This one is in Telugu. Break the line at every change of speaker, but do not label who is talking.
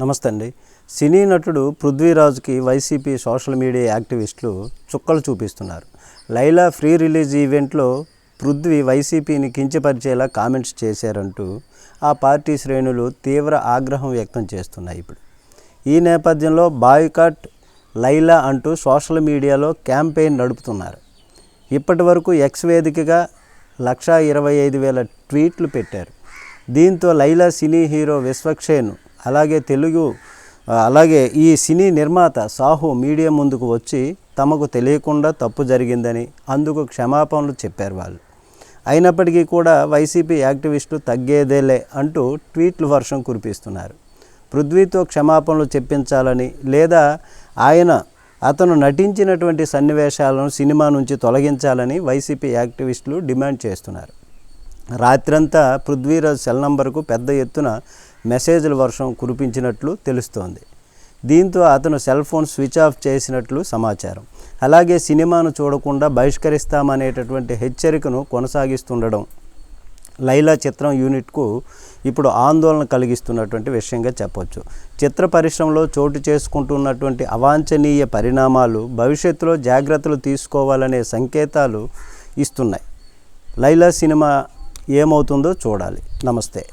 నమస్తే అండి. సినీ నటుడు పృథ్వీరాజ్కి వైసీపీ సోషల్ మీడియా యాక్టివిస్టులు చుక్కలు చూపిస్తున్నారు. లైలా ఫ్రీ రిలీజ్ ఈవెంట్లో పృథ్వీ వైసీపీని కించపరిచేలా కామెంట్స్ చేశారంటూ ఆ పార్టీ శ్రేణులు తీవ్ర ఆగ్రహం వ్యక్తం చేస్తున్నాయి ఇప్పుడు. ఈ నేపథ్యంలో బాయ్కాట్ లైలా అంటూ సోషల్ మీడియాలో క్యాంపెయిన్ నడుపుతున్నారు. ఇప్పటి వరకు ఎక్స్ వేదికగా లక్షా ఇరవై ఐదు వేల ట్వీట్లు పెట్టారు. దీంతో లైలా సినీ హీరో విశ్వక్షేను అలాగే తెలుగు అలాగే ఈ సినీ నిర్మాత సాహు మీడియా ముందుకు వచ్చి తమకు తెలియకుండా తప్పు జరిగిందని అందుకు క్షమాపణలు చెప్పారు వాళ్ళు. అయినప్పటికీ కూడా వైసీపీ యాక్టివిస్టులు తగ్గేదేలే అంటూ ట్వీట్లు వర్షం కురిపిస్తున్నారు. పృథ్వీతో క్షమాపణలు చెప్పించాలని లేదా ఆయన అతను నటించినటువంటి సన్నివేశాలను సినిమా నుంచి తొలగించాలని వైసీపీ యాక్టివిస్టులు డిమాండ్ చేస్తున్నారు. రాత్రంతా పృథ్వీరాజ్ సెల్ నంబర్కు పెద్ద ఎత్తున మెసేజ్ల వర్షం కురిపించినట్లు తెలుస్తోంది. దీంతో అతను సెల్ ఫోన్ స్విచ్ ఆఫ్ చేసినట్లు సమాచారం. అలాగే సినిమాను చూడకుండా బహిష్కరిస్తామనేటటువంటి హెచ్చరికను కొనసాగిస్తుండడం లైలా చిత్రం యూనిట్కు ఇప్పుడు ఆందోళన కలిగిస్తున్నటువంటి విషయంగా చెప్పొచ్చు. చిత్ర పరిశ్రమలో చోటు చేసుకుంటున్నటువంటి అవాంఛనీయ పరిణామాలు భవిష్యత్తులో జాగ్రత్తలు తీసుకోవాలనే సంకేతాలు ఇస్తున్నాయి. లైలా సినిమా ఏమవుతుందో చూడాలి. నమస్తే.